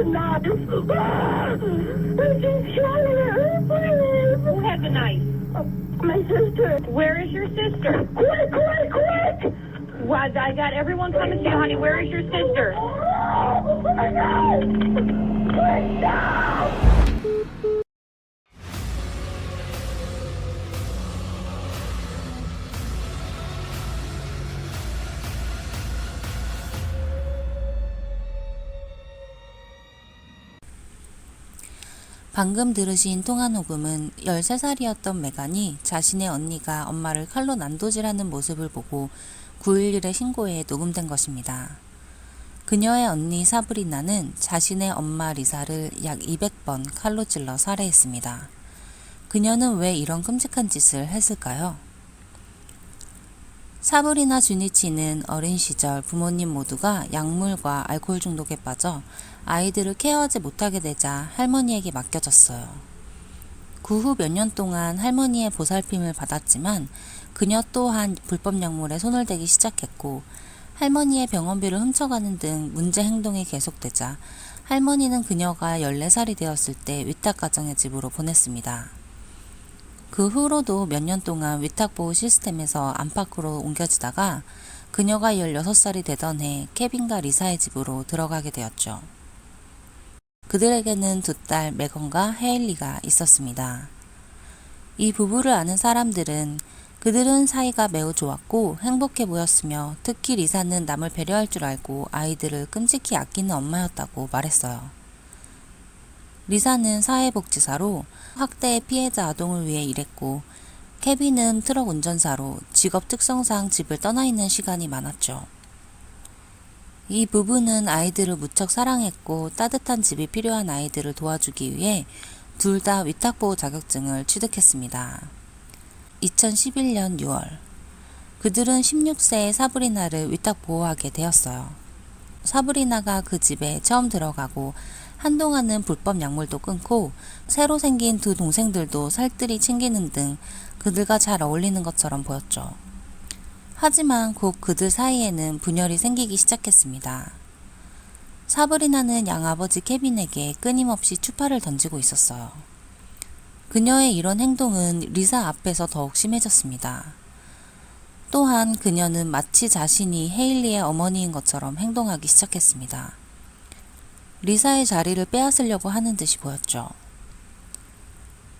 My mom was a knife. Ah! She's trying to has a knife? My sister. Where is your sister? Quick, quick, quick! Well, I got everyone coming to you, honey. Where is your sister? Oh, my God! Quick, no! 방금 들으신 통화 녹음은 13살이었던 메간이 자신의 언니가 엄마를 칼로 난도질하는 모습을 보고 911에 신고해 녹음된 것입니다. 그녀의 언니 사브리나는 자신의 엄마 리사를 약 200번 칼로 찔러 살해했습니다. 그녀는 왜 이런 끔찍한 짓을 했을까요? 사브리나 주니치는 어린 시절 부모님 모두가 약물과 알코올 중독에 빠져 아이들을 케어하지 못하게 되자 할머니에게 맡겨졌어요. 그 후 몇 년 동안 할머니의 보살핌을 받았지만 그녀 또한 불법 약물에 손을 대기 시작했고 할머니의 병원비를 훔쳐가는 등 문제 행동이 계속되자 할머니는 그녀가 14살이 되었을 때 위탁 가정의 집으로 보냈습니다. 그 후로도 몇 년 동안 위탁보호 시스템에서 안팎으로 옮겨지다가 그녀가 16살이 되던 해 케빈과 리사의 집으로 들어가게 되었죠. 그들에게는 두 딸 메건과 헤일리가 있었습니다. 이 부부를 아는 사람들은 그들은 사이가 매우 좋았고 행복해 보였으며 특히 리사는 남을 배려할 줄 알고 아이들을 끔찍히 아끼는 엄마였다고 말했어요. 리사는 사회복지사로 학대의 피해자 아동을 위해 일했고 케빈은 트럭 운전사로 직업 특성상 집을 떠나 있는 시간이 많았죠. 이 부부는 아이들을 무척 사랑했고 따뜻한 집이 필요한 아이들을 도와주기 위해 둘 다 위탁보호 자격증을 취득했습니다. 2011년 6월 그들은 16세의 사브리나를 위탁보호하게 되었어요. 사브리나가 그 집에 처음 들어가고 한동안은 불법 약물도 끊고 새로 생긴 두 동생들도 살뜰히 챙기는 등 그들과 잘 어울리는 것처럼 보였죠. 하지만 곧 그들 사이에는 분열이 생기기 시작했습니다. 사브리나는 양아버지 케빈에게 끊임없이 추파를 던지고 있었어요. 그녀의 이런 행동은 리사 앞에서 더욱 심해졌습니다. 또한 그녀는 마치 자신이 헤일리의 어머니인 것처럼 행동하기 시작했습니다. 리사의 자리를 빼앗으려고 하는 듯이 보였죠.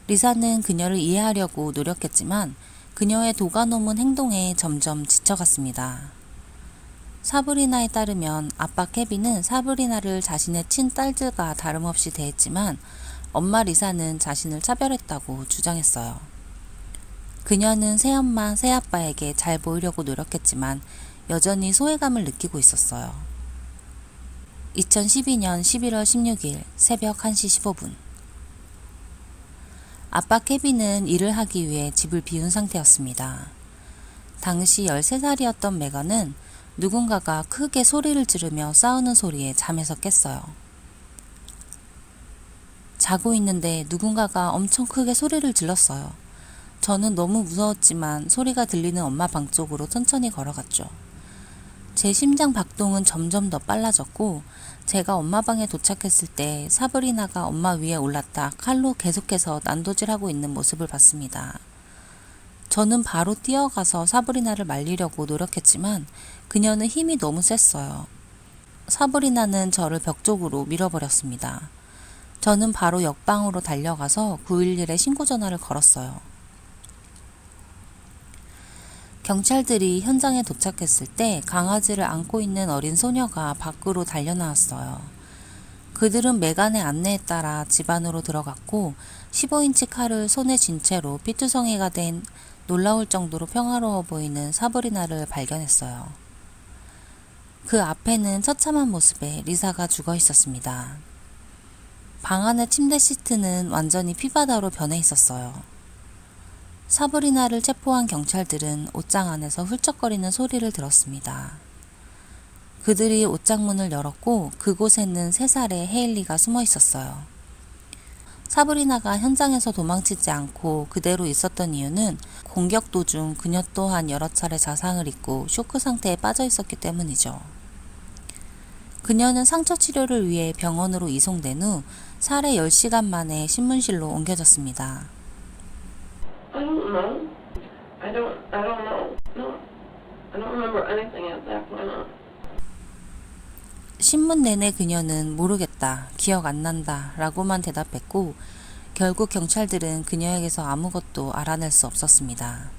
리사는 그녀를 이해하려고 노력했지만 그녀의 도가노문 행동에 점점 지쳐갔습니다. 사브리나에 따르면 아빠 케빈은 사브리나를 자신의 친딸들과 다름없이 대했지만 엄마 리사는 자신을 차별했다고 주장했어요. 그녀는 새엄마, 새아빠에게 잘 보이려고 노력했지만 여전히 소외감을 느끼고 있었어요. 2012년 11월 16일 새벽 1시 15분. 아빠 케빈은 일을 하기 위해 집을 비운 상태였습니다. 당시 13살이었던 메건은 누군가가 크게 소리를 지르며 싸우는 소리에 잠에서 깼어요. 자고 있는데 누군가가 엄청 크게 소리를 질렀어요. 저는 너무 무서웠지만 소리가 들리는 엄마 방 쪽으로 천천히 걸어갔죠. 제 심장 박동은 점점 더 빨라졌고 제가 엄마 방에 도착했을 때 사브리나가 엄마 위에 올랐다 칼로 계속해서 난도질하고 있는 모습을 봤습니다. 저는 바로 뛰어가서 사브리나를 말리려고 노력했지만 그녀는 힘이 너무 셌어요. 사브리나는 저를 벽 쪽으로 밀어버렸습니다. 저는 바로 옆방으로 달려가서 911에 신고 전화를 걸었어요. 경찰들이 현장에 도착했을 때 강아지를 안고 있는 어린 소녀가 밖으로 달려나왔어요. 그들은 메간의 안내에 따라 집 안으로 들어갔고 15인치 칼을 손에 쥔 채로 피투성이가 된 놀라울 정도로 평화로워 보이는 사브리나를 발견했어요. 그 앞에는 처참한 모습의 리사가 죽어 있었습니다. 방 안의 침대 시트는 완전히 피바다로 변해 있었어요. 사브리나를 체포한 경찰들은 옷장 안에서 훌쩍거리는 소리를 들었습니다. 그들이 옷장 문을 열었고 그곳에는 세 살의 헤일리가 숨어 있었어요. 사브리나가 현장에서 도망치지 않고 그대로 있었던 이유는 공격 도중 그녀 또한 여러 차례 자상을 입고 쇼크 상태에 빠져 있었기 때문이죠. 그녀는 상처 치료를 위해 병원으로 이송된 후 살해 10시간 만에 신문실로 옮겨졌습니다. I don't know. I don't, I don't know. No. I don't remember anything at that point. 신문 내내 그녀는 모르겠다, 기억 안 난다 라고만 대답했고 결국 경찰들은 그녀에게서 아무것도 알아낼 수 없었습니다.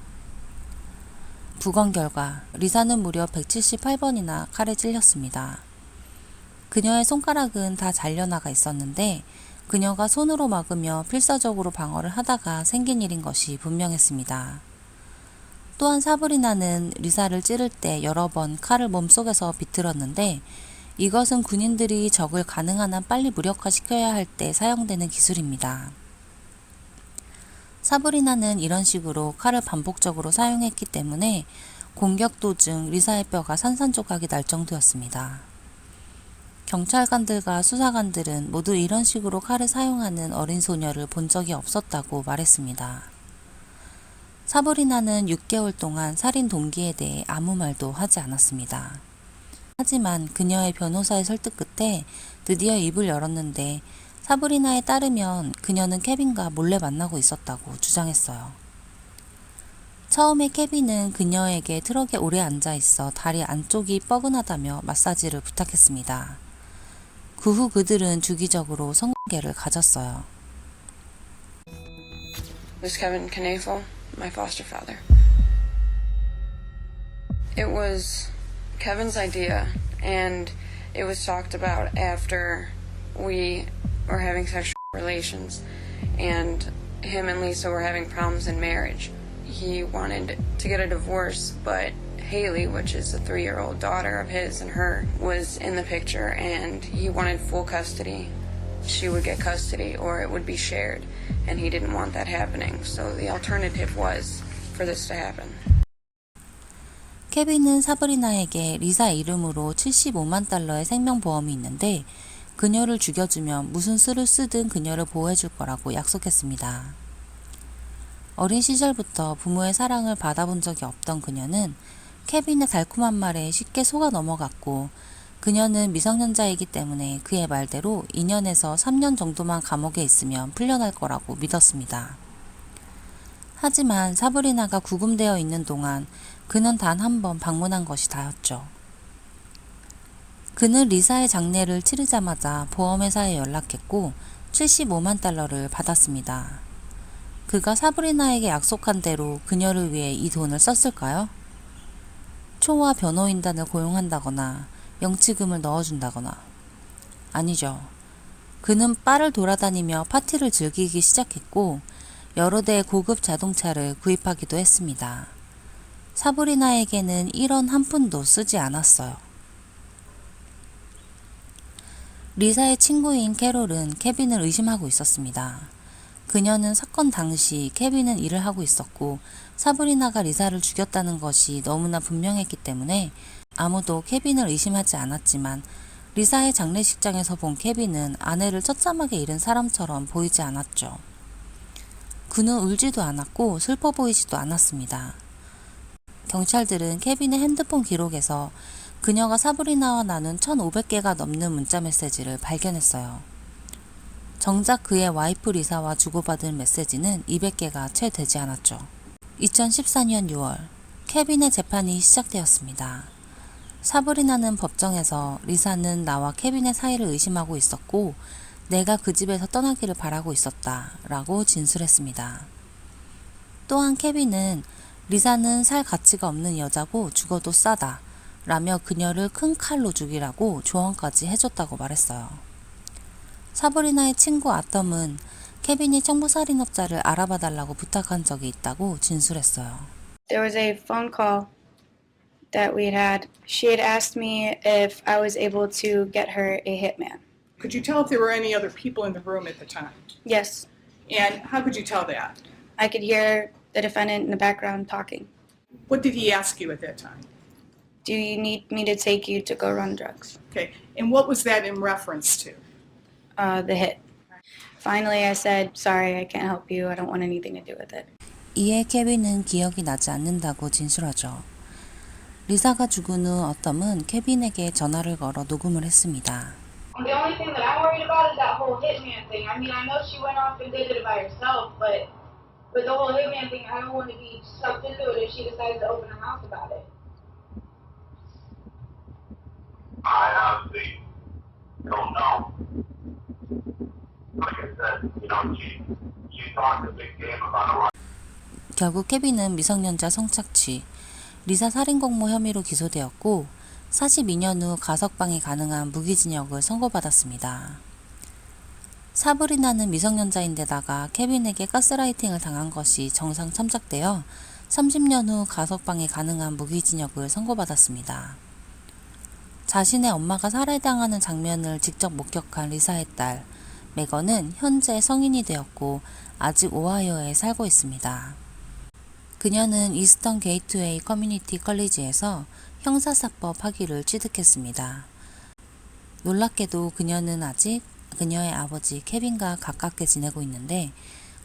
부검 결과 리사는 무려 178번이나 칼에 찔렸습니다. 그녀의 손가락은 다 잘려나가 있었는데 그녀가 손으로 막으며 필사적으로 방어를 하다가 생긴 일인 것이 분명했습니다. 또한 사브리나는 리사를 찌를 때 여러 번 칼을 몸속에서 비틀었는데 이것은 군인들이 적을 가능한 한 빨리 무력화시켜야 할 때 사용되는 기술입니다. 사브리나는 이런 식으로 칼을 반복적으로 사용했기 때문에 공격 도중 리사의 뼈가 산산조각이 날 정도였습니다. 경찰관들과 수사관들은 모두 이런 식으로 칼을 사용하는 어린 소녀를 본 적이 없었다고 말했습니다. 사브리나는 6개월 동안 살인 동기에 대해 아무 말도 하지 않았습니다. 하지만 그녀의 변호사의 설득 끝에 드디어 입을 열었는데 사브리나에 따르면 그녀는 케빈과 몰래 만나고 있었다고 주장했어요. 처음에 케빈은 그녀에게 트럭에 오래 앉아 있어 다리 안쪽이 뻐근하다며 마사지를 부탁했습니다. 그 후 그들은 주기적으로 성관계를 가졌어요. was Kevin Knafel, my foster father. It was Kevin's idea, and it was talked about after we were having sexual relations, and him and Lisa were having problems in marriage. He wanted to get a divorce, but Haley, which is a three year old daughter of his and her, was in the picture, and he wanted full custody she would get custody or it would be shared. And he didn't want that happening. So the alternative was for this to happen. 케빈은 사브리나에게 리사 이름으로 75만 달러의 생명보험이 있는데 그녀를 죽여주면 무슨 수를 쓰든 그녀를 보호해줄 거라고 약속했습니다. 어린 시절부터 부모의 사랑을 받아본 적이 없던 그녀는 케빈의 달콤한 말에 쉽게 속아 넘어갔고 그녀는 미성년자이기 때문에 그의 말대로 2년에서 3년 정도만 감옥에 있으면 풀려날 거라고 믿었습니다. 하지만 사브리나가 구금되어 있는 동안 그는 단 한 번 방문한 것이 다였죠. 그는 리사의 장례를 치르자마자 보험회사에 연락했고 75만 달러를 받았습니다. 그가 사브리나에게 약속한 대로 그녀를 위해 이 돈을 썼을까요? 초와 변호인단을 고용한다거나 영치금을 넣어준다거나 아니죠. 그는 바를 돌아다니며 파티를 즐기기 시작했고 여러 대의 고급 자동차를 구입하기도 했습니다. 사브리나에게는 1원 한 푼도 쓰지 않았어요. 리사의 친구인 캐롤은 케빈을 의심하고 있었습니다. 그녀는 사건 당시 케빈은 일을 하고 있었고 사브리나가 리사를 죽였다는 것이 너무나 분명했기 때문에 아무도 케빈을 의심하지 않았지만 리사의 장례식장에서 본 케빈은 아내를 처참하게 잃은 사람처럼 보이지 않았죠. 그는 울지도 않았고 슬퍼 보이지도 않았습니다. 경찰들은 케빈의 핸드폰 기록에서 그녀가 사브리나와 나눈 1,500개가 넘는 문자 메시지를 발견했어요. 정작 그의 와이프 리사와 주고받은 메시지는 200개가 채 되지 않았죠. 2014년 6월, 케빈의 재판이 시작되었습니다. 사브리나는 법정에서 리사는 나와 케빈의 사이를 의심하고 있었고 내가 그 집에서 떠나기를 바라고 있었다 라고 진술했습니다. 또한 케빈은 리사는 살 가치가 없는 여자고 죽어도 싸다 라며 그녀를 큰 칼로 죽이라고 조언까지 해줬다고 말했어요. 사브리나의 친구 아텀은 케빈이 청부살인업자를 알아봐 달라고 부탁한 적이 있다고 진술했어요. there was a phone call that we had had. She had asked me if I was able to get her a hitman. Could you tell if there were any other people in the room at the time? Yes, And how could you tell that? I could hear the defendant in the background talking. What did he ask you at that time? Do you need me to take you to go run drugs? Okay, and what was that in reference to? Uh, the hit. Finally, I said, Sorry, I can't help you. I don't want anything to do with it. 이에 케빈은 기억이 나지 않는다고 진술하죠. 리사가 죽은 후 어텀은 케빈에게 전화를 걸어 녹음을 했습니다. The only thing that I'm worried about is that whole hitman thing. I mean, I know she went off and did it by herself, but but the whole hitman thing, I don't want to be sucked into it if she decides to open her mouth about it. I honestly don't know. 결국 케빈은 미성년자 성착취, 리사 살인 공모 혐의로 기소되었고 42년 후 가석방이 가능한 무기징역을 선고받았습니다. 사브리나는 미성년자인데다가 케빈에게 가스라이팅을 당한 것이 정상 참작되어 30년 후 가석방이 가능한 무기징역을 선고받았습니다. 자신의 엄마가 살해당하는 장면을 직접 목격한 리사의 딸 메건은 현재 성인이 되었고 아직 오하이오에 살고 있습니다. 그녀는 이스턴 게이트웨이 커뮤니티 컬리지에서 형사사법 학위를 취득했습니다. 놀랍게도 그녀는 아직 그녀의 아버지 케빈과 가깝게 지내고 있는데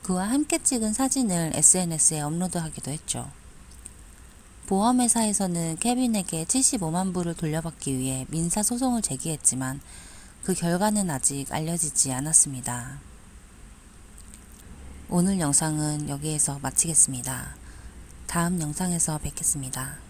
그와 함께 찍은 사진을 SNS에 업로드하기도 했죠. 보험회사에서는 케빈에게 75만 불을 돌려받기 위해 민사소송을 제기했지만 그 결과는 아직 알려지지 않았습니다. 오늘 영상은 여기에서 마치겠습니다. 다음 영상에서 뵙겠습니다.